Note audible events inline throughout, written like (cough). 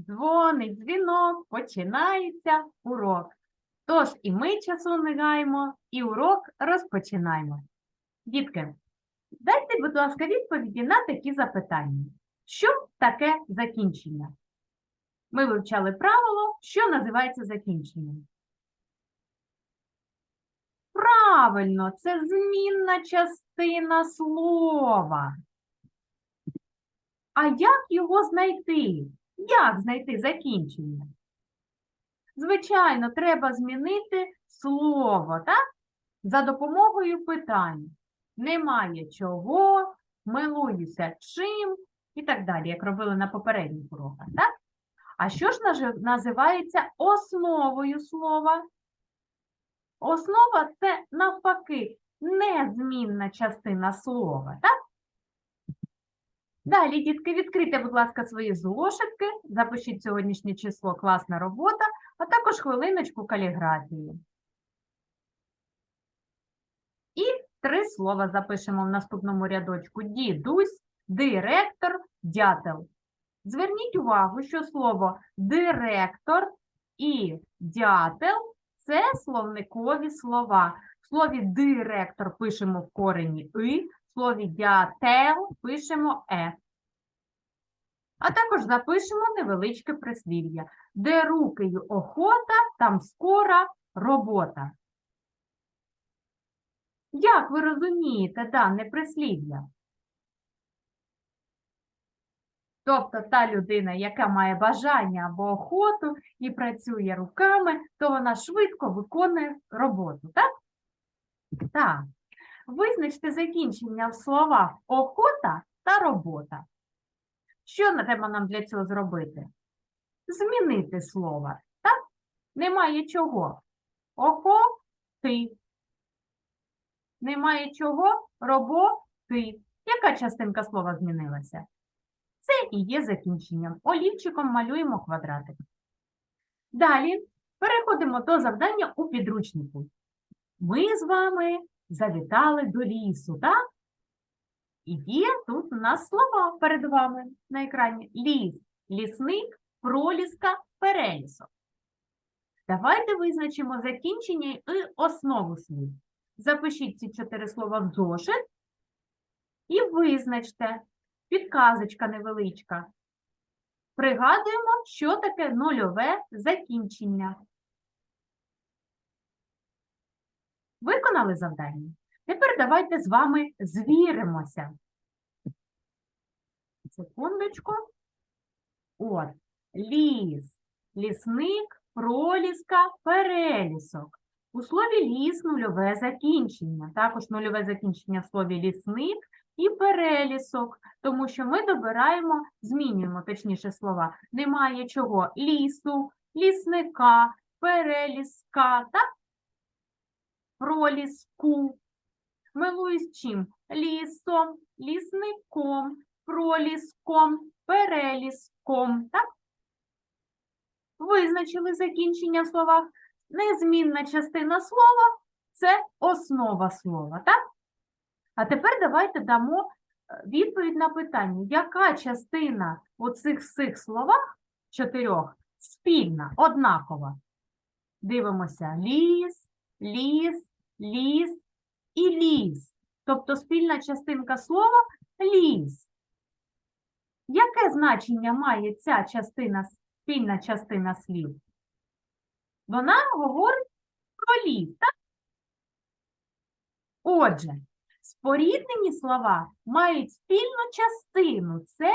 дзвонить дзвінок, починається урок. Тож і ми часу не гаємо, і урок розпочинаємо. Дітки, дайте, будь ласка, відповіді на такі запитання. Що таке закінчення? Ми вивчали правило, що називається закінченням. Правильно, це змінна частина слова. А як його знайти? Як знайти закінчення? Звичайно, треба змінити слово, так? За допомогою питань. Немає чого, милуюся чим і так далі, як робили на попередніх уроках, так? А що ж називається основою слова? Основа це навпаки незмінна частина слова, так? Далі, дітки, відкрийте, будь ласка, свої зошитки, запишіть сьогоднішнє число класна робота, а також хвилиночку каліграфії. І три слова запишемо в наступному рядочку: дідусь, директор, дятел. Зверніть увагу, що слово директор і дятел це словникові слова. В слові директор пишемо в корені и, слові дятел пишемо е. А також запишемо невеличке прислів'я. Де руки охота, там скора робота. Як ви розумієте дане прислів'я? Тобто та людина, яка має бажання або охоту і працює руками, то вона швидко виконує роботу, так? Так. Визначте закінчення в словах охота та робота. Що треба нам для цього зробити? Змінити слово, так? Немає чого. Охоти. Немає чого роботи. Яка частинка слова змінилася? Це і є закінченням. Олівчиком малюємо квадратик. Далі переходимо до завдання у підручнику. Ми з вами завітали до лісу, так? І є тут у нас слова перед вами на екрані. Ліс, лісник, проліска, перелісок. Давайте визначимо закінчення і основу слів. Запишіть ці чотири слова в зошит і визначте, підказочка невеличка. Пригадуємо, що таке нульове закінчення. Виконали завдання? Тепер давайте з вами звіримося. Секундочку. От. Ліс, лісник, проліска, перелісок. У слові ліс нульове закінчення. Також нульове закінчення в слові лісник і перелісок, тому що ми добираємо, змінюємо точніше слова. Немає чого лісу, лісника, переліска, так? Проліску. Милуюсь чим? Лісом, лісником, проліском, переліском. Так? Визначили закінчення в словах. Незмінна частина слова це основа слова. Так? А тепер давайте дамо е, відповідь на питання, яка частина у цих всіх словах чотирьох спільна, однакова? Дивимося: ліс, ліс, ліс і ліс. Тобто спільна частинка слова ліс. Яке значення має ця частина, спільна частина слів? Вона говорить про ліс, так? Отже, споріднені слова мають спільну частину це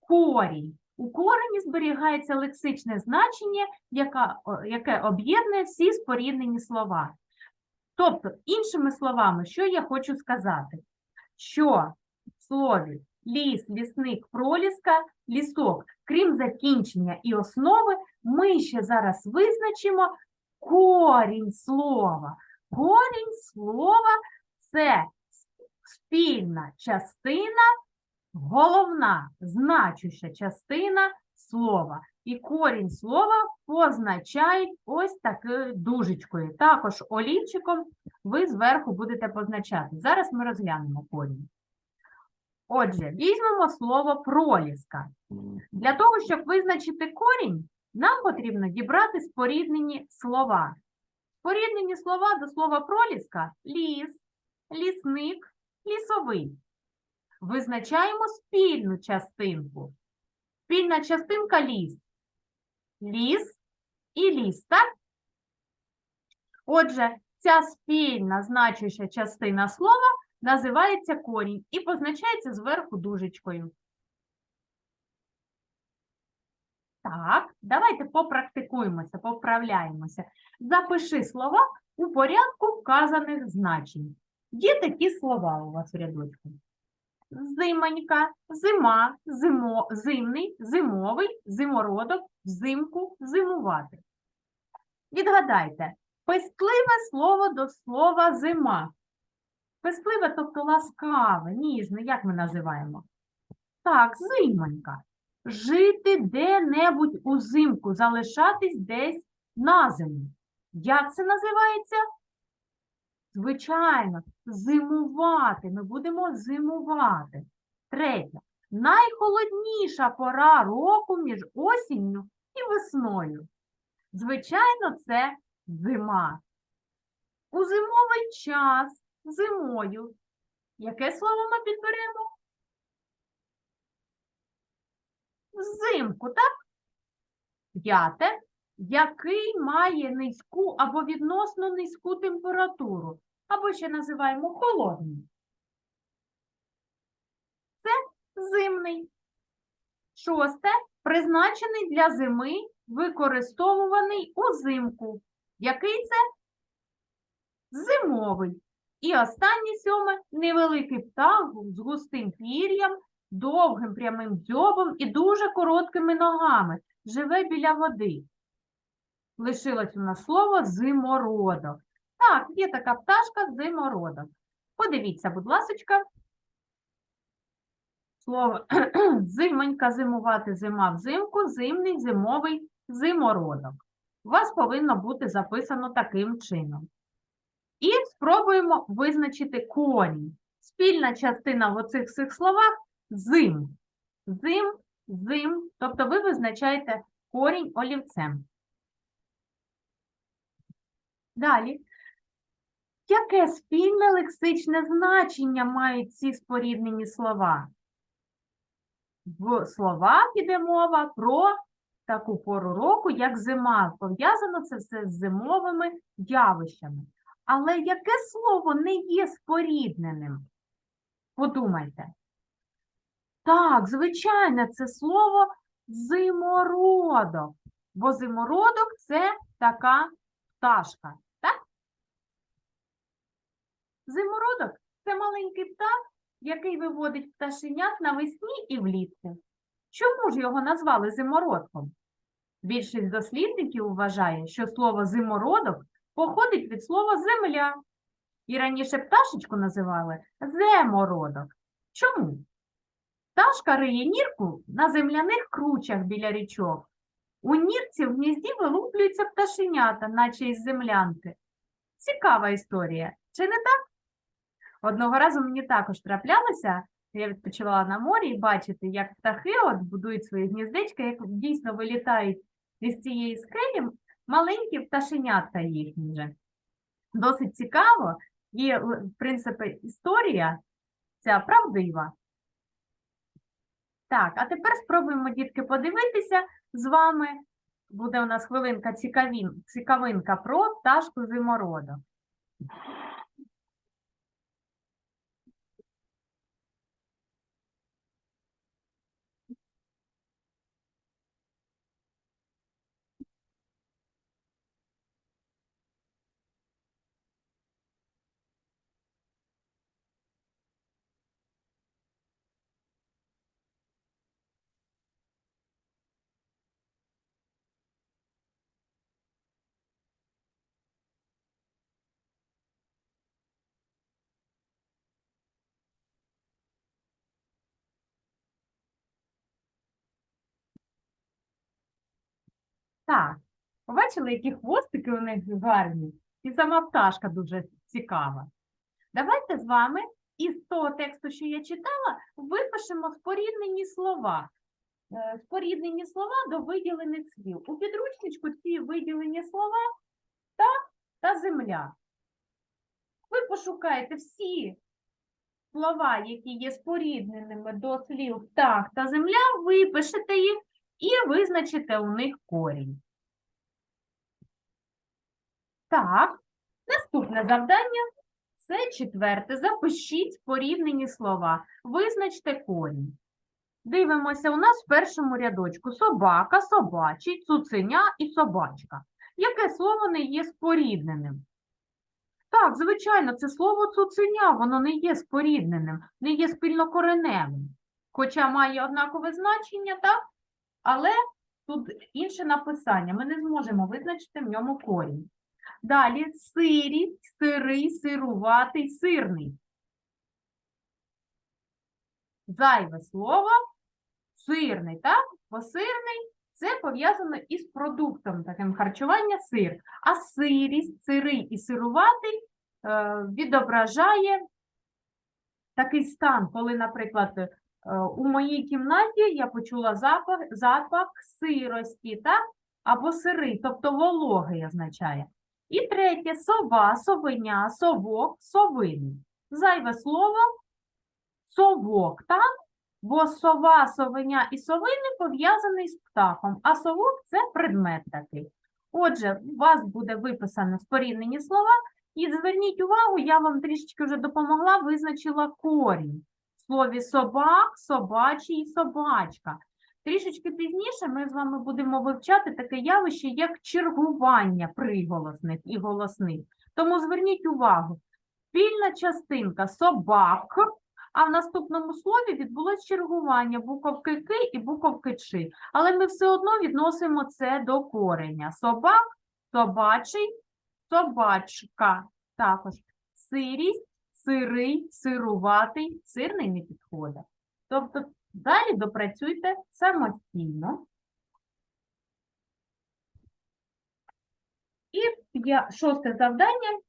корінь. У корені зберігається лексичне значення, яка, яке об'єднує всі споріднені слова. Тобто, іншими словами, що я хочу сказати? Що в слові ліс, лісник, проліска, лісок, крім закінчення і основи, ми ще зараз визначимо корінь слова. Корінь слова це спільна частина, головна, значуща частина слова. І корінь слова позначають ось такою дужечкою. Також олівчиком ви зверху будете позначати. Зараз ми розглянемо корінь. Отже, візьмемо слово проліска. Для того, щоб визначити корінь, нам потрібно дібрати споріднені слова. Споріднені слова до слова проліска ліс, лісник, лісовий. Визначаємо спільну частинку. Спільна частинка ліс. Ліс і ліс, так? Отже, ця спільна значуща частина слова називається корінь і позначається зверху дужечкою. Так, давайте попрактикуємося, поправляємося. Запиши слова у порядку вказаних значень. Є такі слова у вас в рядочку. Зимонька, зима, зимо, зимний, зимовий, зимородок, взимку, зимувати. Відгадайте, пестливе слово до слова зима. Пестливе, тобто ласкаве, ніжне, як ми називаємо? Так, зимонька. Жити де-небудь узимку, залишатись десь на зиму. Як це називається? Звичайно, зимувати. Ми будемо зимувати. Третє. Найхолодніша пора року між осінню і весною. Звичайно, це зима. У зимовий час, зимою. Яке слово ми підберемо? Взимку, так? П'яте. Який має низьку або відносно низьку температуру, або ще називаємо холодний. Це зимний. Шосте. Призначений для зими, використовуваний узимку. Який це? Зимовий. І останнє сьоме невеликий птах з густим пір'ям, довгим прямим дзьобом і дуже короткими ногами. Живе біля води. Лишилось у нас слово зимородок. Так, є така пташка зимородок. Подивіться, будь ласочка. Слово (clears throat) зимонька, зимувати, зима взимку, зимний, зимовий, зимородок. У вас повинно бути записано таким чином. І спробуємо визначити корінь. Спільна частина в оцих всіх словах зим. Зим, зим. Тобто ви визначаєте корінь олівцем. Далі. Яке спільне лексичне значення мають ці споріднені слова? В словах іде мова про таку пору року, як зима. Пов'язано це все з зимовими явищами. Але яке слово не є спорідненим? Подумайте. Так, звичайно, це слово зимородок. Бо зимородок це така пташка. Так? Зимородок це маленький птах, який виводить пташенят навесні і влітку. Чому ж його назвали зимородком? Більшість дослідників вважає, що слово зимородок походить від слова земля. І раніше пташечку називали земородок. Чому? Пташка риє нірку на земляних кручах біля річок. У нірці в гнізді вилуплюються пташенята, наче із землянки. Цікава історія, чи не так? Одного разу мені також траплялося, я відпочивала на морі і бачити, як птахи от будують свої гніздечка, як дійсно вилітають із цієї скелі маленькі пташенята їхні вже. Досить цікаво, і, в принципі, історія ця правдива. Так, а тепер спробуємо, дітки, подивитися з вами. Буде у нас хвилинка цікавін, цікавинка про пташку зимородок. Так, побачили, які хвостики у них гарні, і сама пташка дуже цікава. Давайте з вами із того тексту, що я читала, випишемо споріднені слова. Е, Споріднені слова до виділених слів. У підручничку ці виділені слова так та земля. Ви пошукаєте всі слова, які є спорідненими до слів так та земля, випишете їх і визначите у них корінь. Так, наступне завдання це четверте. Запишіть споріднені слова. Визначте корінь. Дивимося, у нас в першому рядочку собака, собачий, цуценя і собачка. Яке слово не є спорідненим? Так, звичайно, це слово цуценя, воно не є спорідненим, не є спільнокореневим. Хоча має однакове значення, так? Але тут інше написання. Ми не зможемо визначити в ньому корінь. Далі сирі, сирий, сируватий, сирний. Зайве слово сирний, так? Бо сирний це пов'язано із продуктом таким харчування сир. А сирість, сирий і сируватий е, відображає такий стан, коли, наприклад, у моїй кімнаті я почула запах, запах сирості, так? або сирий, тобто вологий означає. І третє сова, совиня, совок, совини. Зайве слово совок, так? Бо сова, совиня і совини пов'язаний з птахом, а совок це предмет такий. Отже, у вас буде виписано споріднені слова, і зверніть увагу, я вам трішечки вже допомогла, визначила корінь. Слові собак, собачий собачка. Трішечки пізніше ми з вами будемо вивчати таке явище, як чергування приголосних і голосних. Тому зверніть увагу, спільна частинка собак, а в наступному слові відбулось чергування буковки К і буковки Ч. Але ми все одно відносимо це до кореня. Собак, собачий, собачка. Також сирість, сирий, сируватий, сирний не підходить. Тобто далі допрацюйте самостійно. І шосте завдання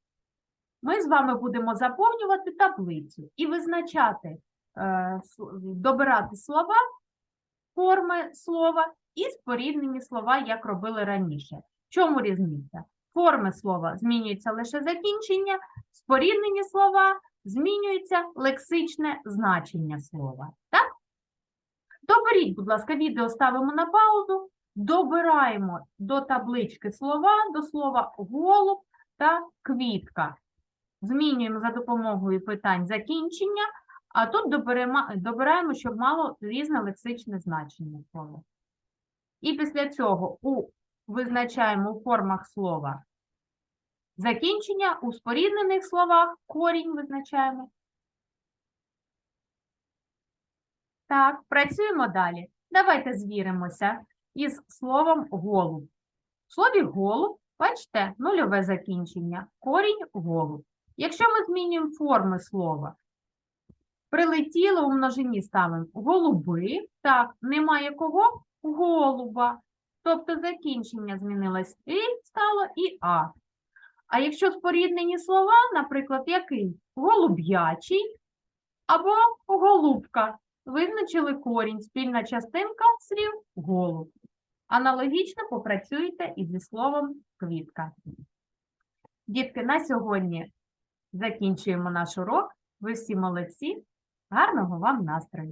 ми з вами будемо заповнювати таблицю і визначати, е, добирати слова, форми слова і споріднені слова, як робили раніше. В чому різниця? Форми слова змінюється лише закінчення, споріднені слова змінюється лексичне значення слова. Так? Доберіть, будь ласка, відео ставимо на паузу, добираємо до таблички слова, до слова голуб та квітка. Змінюємо за допомогою питань закінчення, а тут добираємо, щоб мало різне лексичне значення слова. І після цього у, визначаємо у формах слова закінчення, у споріднених словах корінь визначаємо. Так, працюємо далі. Давайте звіримося із словом голуб. В слові голуб, бачите, нульове закінчення, корінь голуб. Якщо ми змінюємо форми слова, прилетіло у множині ставимо голуби, так, немає кого? Голуба. Тобто закінчення змінилось і стало і а. А якщо споріднені слова, наприклад, який? Голуб'ячий або голубка. Визначили корінь, спільна частинка слів голуб. Аналогічно попрацюйте і зі словом квітка. Дітки, на сьогодні закінчуємо наш урок. Ви всі молодці. Гарного вам настрою!